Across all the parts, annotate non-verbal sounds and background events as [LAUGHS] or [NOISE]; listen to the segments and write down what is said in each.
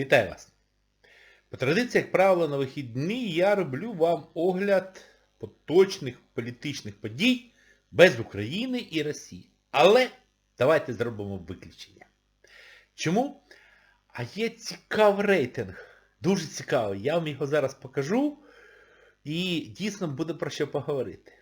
Вітаю вас! По традиції, як правило, на вихідні я роблю вам огляд поточних політичних подій без України і Росії. Але давайте зробимо виключення. Чому? А є цікавий рейтинг. Дуже цікавий. Я вам його зараз покажу. І дійсно буде про що поговорити.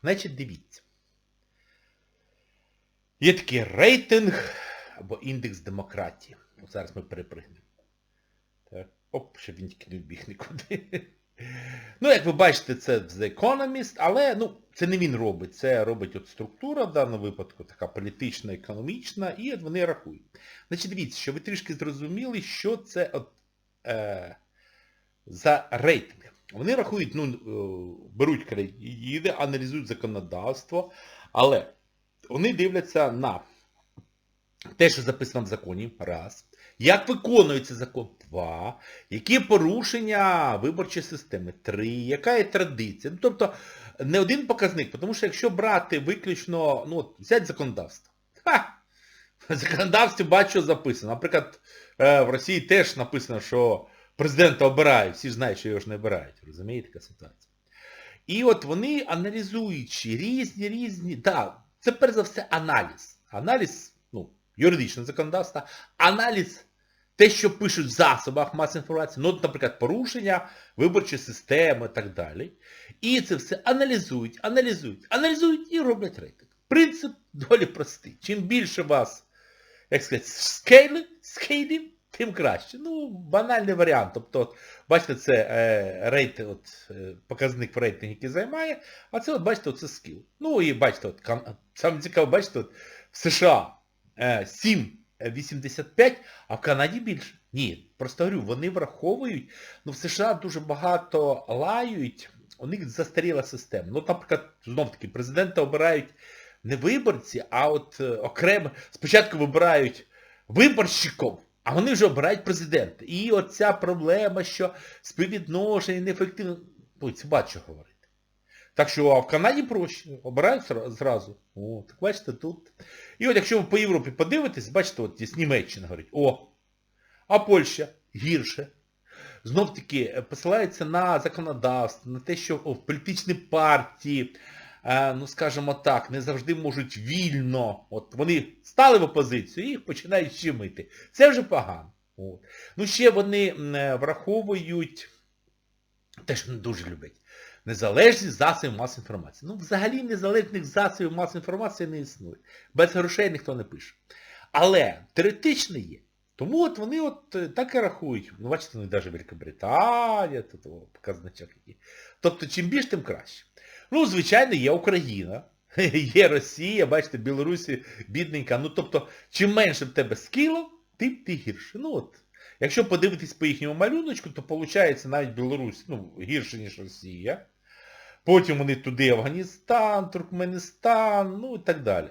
Значить, дивіться. Є такий рейтинг або індекс демократії. Зараз ми перепригнемо. Оп, щоб він тільки не вбіг нікуди. Ну, як ви бачите, це The Economist, але ну, це не він робить. Це робить от структура в даному випадку, така політична, економічна, і от вони рахують. Значить, дивіться, що ви трішки зрозуміли, що це от, е, за рейтинг. Вони рахують, ну, е, беруть країни, аналізують законодавство, але вони дивляться на те, що записано в законі, раз. Як виконується закон? Два. Які порушення виборчої системи? Три. Яка є традиція? Ну, тобто не один показник, тому що якщо брати виключно, ну, от, взять законодавство. Ха! В законодавстві бачу, записано. Наприклад, е, в Росії теж написано, що президента обирають, всі ж знають, що його ж не обирають. Розумієте, така ситуація. І от вони аналізуючи різні, різні, так, це перш за все аналіз. Аналіз, ну, юридичне законодавство, аналіз те, що пишуть в засобах масової інформації, ну, наприклад, порушення виборчої системи і так далі. І це все аналізують, аналізують, аналізують і роблять рейтинг. Принцип доволі простий. Чим більше вас, як сказати, скейли, скейлів, тим краще. Ну, банальний варіант. Тобто, от, бачите, це е, рейтинг, от, е, показник в рейтинг, який займає, а це, от, бачите, це скіл. Ну і бачите, от, саме цікаво, бачите, от, в США 7,85, а в Канаді більше. Ні, просто говорю, вони враховують, ну в США дуже багато лають, у них застаріла система. Ну, наприклад, знов-таки, президента обирають не виборці, а от е, окремо, спочатку вибирають виборщиків, а вони вже обирають президента. І оця проблема, що співвідношення неефективно. Ой, це бачу говорити. Так що, а в Канаді проще, обирають зразу. О, так бачите, тут. І от якщо ви по Європі подивитесь, бачите, от є Німеччина говорить, о, а Польща гірше. Знов таки е, посилається на законодавство, на те, що о, політичні партії, е, ну скажімо так, не завжди можуть вільно. От вони стали в опозицію і їх починають щемити. Це вже погано. От. Ну ще вони е, враховують те, що не дуже люблять. Незалежність засобів масової інформації. Ну, взагалі незалежних засобів масової інформації не існує. Без грошей ніхто не пише. Але теоретично є. Тому от вони от е, так і рахують. Ну, бачите, ну, навіть Великобританія, тут о, показничок який. Тобто, чим більше, тим краще. Ну, звичайно, є Україна, [LAUGHS] є Росія, бачите, Білорусі бідненька. Ну, тобто, чим менше в тебе скілів, тим ти гірше. Ну, от, якщо подивитись по їхньому малюночку, то виходить навіть Білорусь ну, гірше, ніж Росія. Потім вони туди Афганістан, Туркменістан, ну і так далі.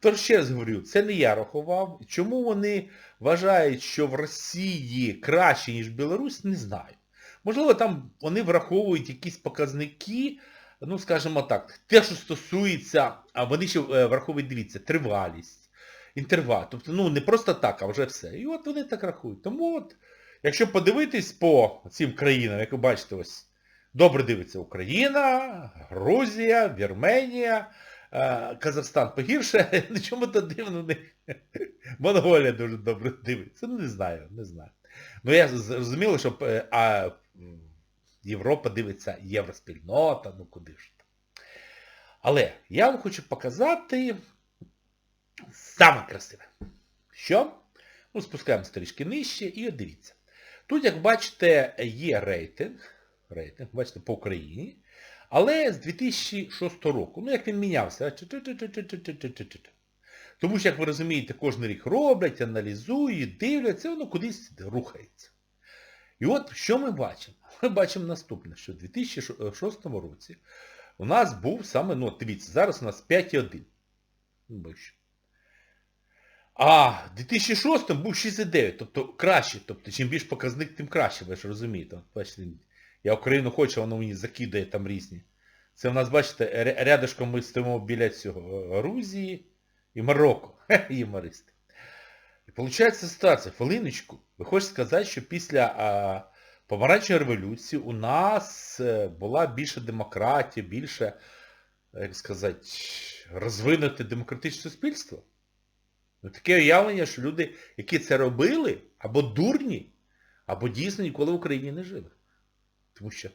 Тож ще раз говорю, це не я рахував. Чому вони вважають, що в Росії краще, ніж Білорусь, не знаю. Можливо, там вони враховують якісь показники, ну, скажімо так, те, що стосується, а вони ще е, враховують, дивіться, тривалість, інтервал. Тобто, ну, не просто так, а вже все. І от вони так рахують. Тому от, якщо подивитись по цим країнам, як ви бачите, ось, добре дивиться Україна, Грузія, Вірменія, е, Казахстан погірше, на [LAUGHS] чому то дивно них. Монголія дуже добре дивиться. Ну, не знаю, не знаю. Ну, я зрозуміло, що е, а, Європа дивиться євроспільнота, ну куди ж там. Але я вам хочу показати саме красиве. Що? Ну, спускаємося трішки нижче і дивіться. Тут, як бачите, є рейтинг, рейтинг, бачите, по Україні, але з 2006 року. Ну, як він мінявся. Тому що, як ви розумієте, кожен рік роблять, аналізують, дивляться, воно кудись рухається. І от що ми бачимо? Ми бачимо наступне, що в 2006 році у нас був саме, ну, дивіться, зараз у нас 5,1. Ну. А в 2006 був 6,9, тобто краще, тобто чим більш показник, тим краще, ви ж розумієте. Бачите, я Україну хочу, воно мені закидає там різні. Це в нас, бачите, ря- рядышком ми стоїмо біля цього Грузії і Марокко. [LAUGHS] Юмористи. І виходить ситуація, хвилиночку, ви хочете сказати, що після а, помаранчевої революції у нас е, була більше демократія, більше, як сказати, розвинуте демократичне суспільство? Ну, таке уявлення, що люди, які це робили, або дурні, або дійсно ніколи в Україні не жили. Тому що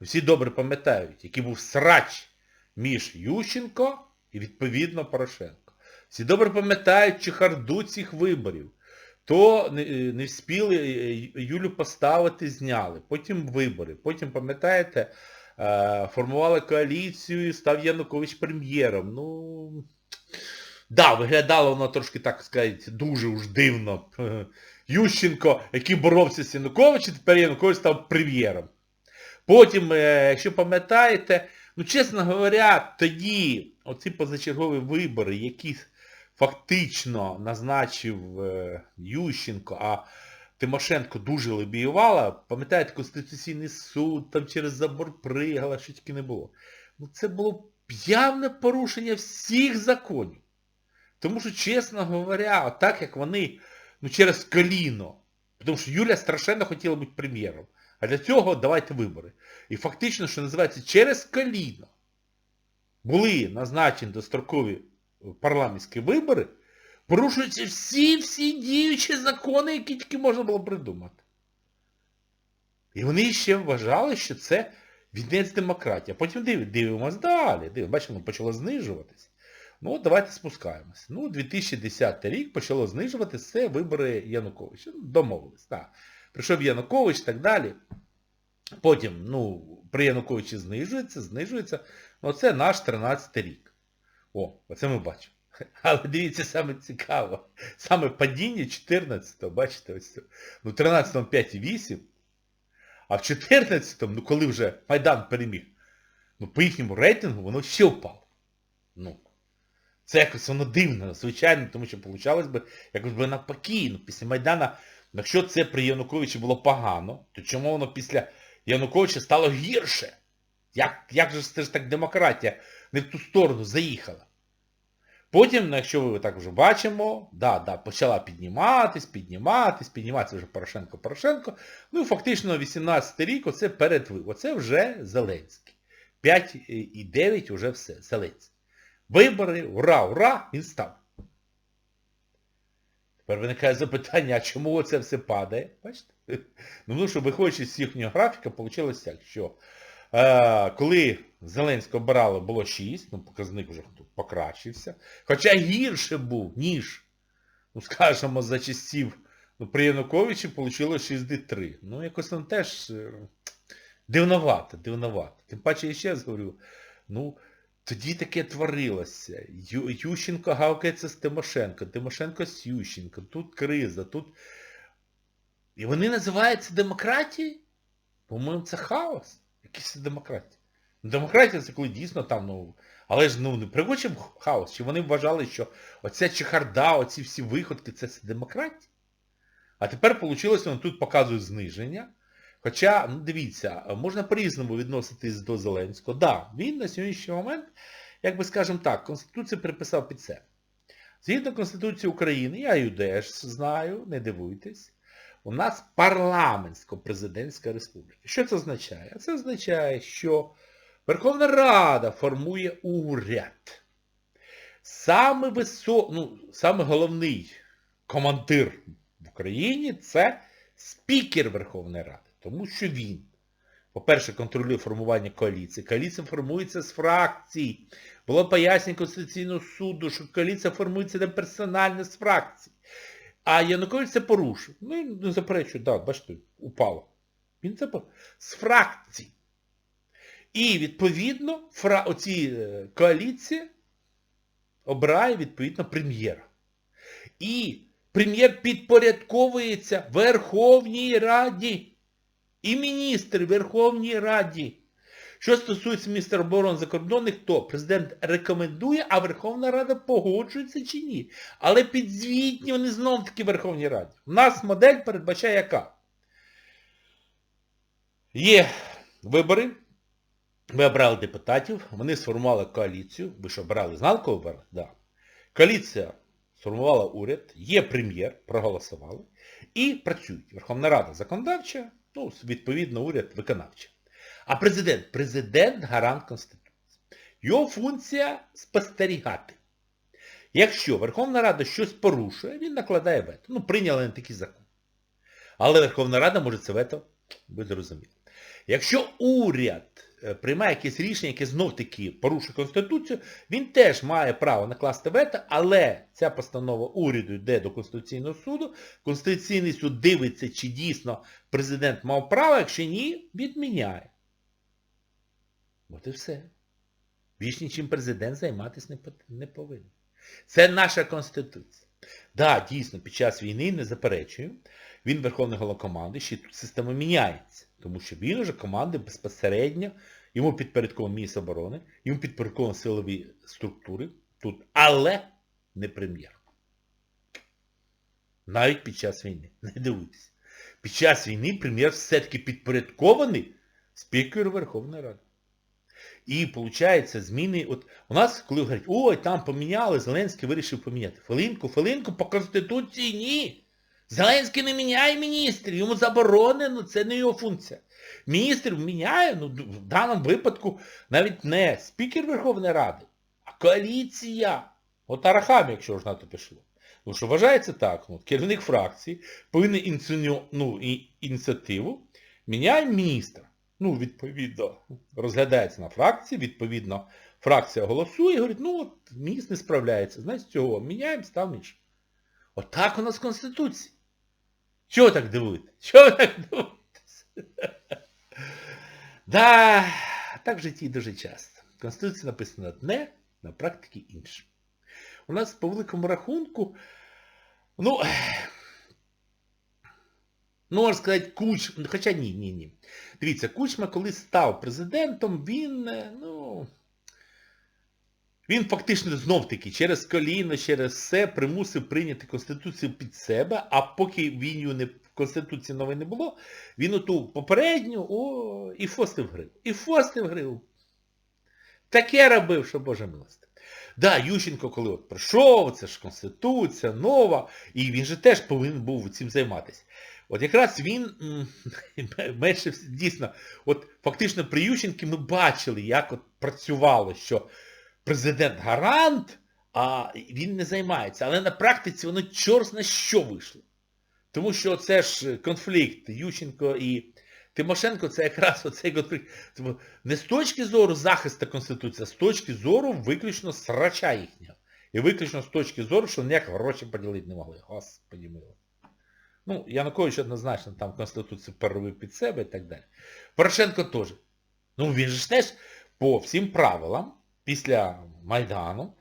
всі добре пам'ятають, який був срач між Ющенко і, відповідно, Порошенко. Всі добре пам'ятають чехарду цих виборів. То не, не вспіли е, Юлю поставити, зняли. Потім вибори. Потім, пам'ятаєте, е, формували коаліцію і став Янукович прем'єром. Ну, да, виглядало воно трошки, так сказати, дуже уж дивно. [LAUGHS] Ющенко, який боровся з Януковичем, тепер Янукович став прем'єром. Потім, е, якщо пам'ятаєте, ну, чесно говоря, тоді оці позачергові вибори, які фактично назначив е, Ющенко, а Тимошенко дуже лобіювала, пам'ятаєте, Конституційний суд, там через забор пригала, що тільки не було. Ну це було явне порушення всіх законів. Тому що, чесно говоря, так як вони, ну через коліно, тому що Юля страшенно хотіла бути прем'єром. А для цього давайте вибори. І фактично, що називається, через коліно були назначені дострокові парламентські вибори, порушуються всі-всі діючі закони, які тільки можна було придумати. І вони ще вважали, що це вінець демократії. А потім див, дивимось далі. Див, бачимо, почало знижуватись. Ну от давайте спускаємось. Ну, 2010 рік почало знижуватися, вибори Януковича. Ну, домовились, так. Прийшов Янукович і так далі. Потім, ну, при Януковичі знижується, знижується. Ну, це наш 13 рік. О, оце ми бачимо. [LAUGHS] Але дивіться, саме цікаво. Саме падіння 14-го, бачите, ось. Ну, 13-му 5,8, а в 14-му, ну коли вже Майдан переміг, ну по їхньому рейтингу воно ще впало. Ну. Це якось воно дивно, звичайно, тому що получалось би якось би навпаки. Ну, після Майдана, якщо це при Януковичі було погано, то чому воно після Януковича стало гірше? Як, як же це ж так демократія не в ту сторону заїхала? Потім, ну, якщо ви так вже бачимо, да, да, почала підніматись, підніматись, підніматися вже Порошенко, Порошенко. Ну і фактично 18 рік оце перед Оце вже Зеленський. 5,9 вже все, Зеленський. Вибори, ура, ура, він став. Тепер виникає запитання, а чому це все падає? Бачите? [LAUGHS] Ну, ну що виходячи з їхнього графіка, вийшло так, що е, коли Зеленського брало було 6, ну показник вже покращився, хоча гірше був, ніж, ну скажімо, за часів ну, при Януковичі вийшло 63. Ну, якось там теж е, дивновато, дивновато. Тим паче, я ще раз говорю, ну, тоді таке творилося. Ю, Ющенко гавкається з Тимошенко, Тимошенко з Ющенко, тут криза, тут... І вони називаються демократією? По-моєму, це хаос. Якийсь це демократія. Ну, демократія це коли дійсно там, ну, але ж ну не приводчим хаос, чи вони вважали, що оця чехарда, оці всі виходки, це, демократія? А тепер вийшло, вони тут показують зниження. Хоча, ну дивіться, можна по-різному відноситись до Зеленського. Да, він на сьогоднішній момент, як би скажемо так, Конституцію приписав під це. Згідно Конституції України, я її теж знаю, не дивуйтесь, у нас парламентсько-президентська республіка. Що це означає? Це означає, що Верховна Рада формує уряд. Саме висо... ну, саме головний командир в Україні це спікер Верховної Ради. Тому що він, по-перше, контролює формування коаліції. Коаліція формується з фракцій. Було пояснення Конституційного суду, що коаліція формується не персонально з фракцій. А Янукович це порушив. Ну, не заперечую, так, бачите, упало. Він це порушив. З фракцій. І, відповідно, фра... оці е, коаліції обирає, відповідно, прем'єра. І прем'єр підпорядковується Верховній Раді. І міністр Верховній Раді. Що стосується міністра оборони закордонних, то президент рекомендує, а Верховна Рада погоджується чи ні. Але підзвітні вони знов таки Верховній Раді. У нас модель передбачає яка? Є вибори, ми обрали депутатів, вони сформували коаліцію. Ви що обрали, знали, кого обрали? Да. Коаліція сформувала уряд, є прем'єр, проголосували, і працюють. Верховна Рада законодавча, ну, відповідно, уряд виконавчий. А президент? Президент гарант Конституції. Його функція спостерігати. Якщо Верховна Рада щось порушує, він накладає вето. Ну, прийняли не такий закон. Але Верховна Рада може це вето, ви зрозуміли. Якщо уряд приймає якесь рішення, яке знов-таки порушує Конституцію, він теж має право накласти вето, але ця постанова уряду йде до Конституційного суду, Конституційний суд дивиться, чи дійсно президент мав право, якщо ні, відміняє. От і все. Більш нічим президент займатися не, повинен. Це наша Конституція. Так, да, дійсно, під час війни, не заперечую, він Верховний Головнокомандуючий, тут система міняється. Тому що він уже командує безпосередньо, йому підпорядкований міністр оборони, йому підпорядковані силові структури тут, але не прем'єр. Навіть під час війни. [LAUGHS] Не дивуйтесь. Під час війни прем'єр все-таки підпорядкований спікеру Верховної Ради. І, виходить, зміни, от у нас, коли говорять, ой, там поміняли, Зеленський вирішив поміняти. Хвилинку, хвилинку, по Конституції ні. Зеленський не міняє міністрів, йому заборонено, це не його функція. Міністр міняє, ну, в даному випадку, навіть не спікер Верховної Ради, а коаліція. От Арахамі, якщо ж на то пішло. Тому що вважається так, ну, керівник фракції повинен ініціювати ну, і- ініціативу, міняє міністра. Ну, відповідно, розглядається на фракції, відповідно, фракція голосує і говорить, ну от міністр не справляється, значить цього міняємо, ставимо іншого. Отак у нас в Конституції. Чого так дивуєте? Чого так дивуєтесь? Да, так в житті дуже часто. В Конституції написано одне, на практиці інше. У нас по великому рахунку, ну, ну, можна сказати, Куч, хоча ні, ні, ні. Дивіться, Кучма, коли став президентом, він, е, ну, він фактично знов-таки через коліно, через все примусив прийняти Конституцію під себе, а поки її не, Конституції нової не було, він оту попередню, о, і фостив грив. І фостив грив. Таке робив, що Боже милости. Да, Ющенко, коли от прийшов, це ж Конституція нова, і він же теж повинен був цим займатися. От якраз він [LAUGHS] менше дійсно, от фактично при Ющенки ми бачили, як от працювало, що президент гарант, а він не займається. Але на практиці воно чорт на що вийшло. Тому що це ж конфлікт Ющенко і Тимошенко, це якраз оцей конфлікт. Не з точки зору захисту Конституції, а з точки зору виключно срача їхнього. І виключно з точки зору, що ніяк гроші поділити не могли. Господи мило. Ну, Янукович однозначно там Конституцію переробив під себе і так далі. Порошенко теж. Ну він же теж по всім правилам, після Майдану,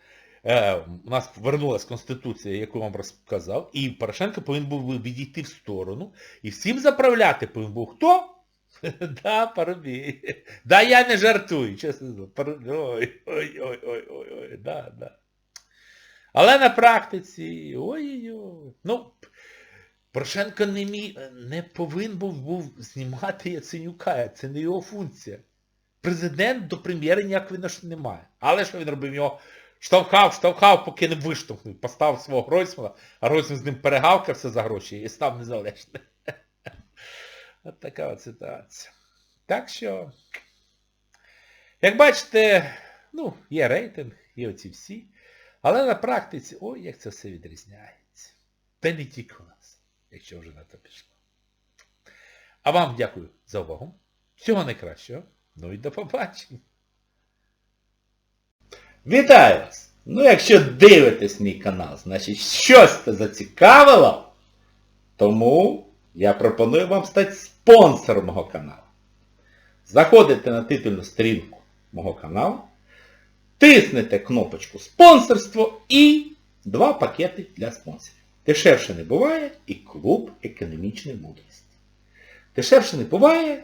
е, у нас вернулася Конституція, яку я вам розказав, і Порошенко повинен був відійти в сторону, і всім заправляти повинен був хто? [LAUGHS] Да, Парубій. Да, я не жартую, чесно. Ой, ой, ой, ой, ой, ой, да, да. Але на практиці, ой-ой-ой. Ну, Порошенко не міг, не повинен був знімати Яценюка, це не його функція. Президент до прем'єра ніякого відношення не має. Але що він робив? Його штовхав, штовхав, поки не виштовхнув. Поставив свого Гройсмана, а Гройсман з ним перегавкався за гроші і став незалежним. [LAUGHS] От така от ситуація. Так що, як бачите, ну, є рейтинг, є оці всі. Але на практиці, ой, як це все відрізняється. Та не тільки у нас, якщо вже на то пішло. А вам дякую за увагу. Всього найкращого. Ну і до побачення. Вітаю вас! Ну якщо дивитесь мій канал, значить щось це зацікавило, тому я пропоную вам стати спонсором мого каналу. Заходите на титульну сторінку мого каналу, тиснете кнопочку спонсорство і два пакети для спонсорів. Дешевше не буває і клуб економічної мудрості. Дешевше не буває,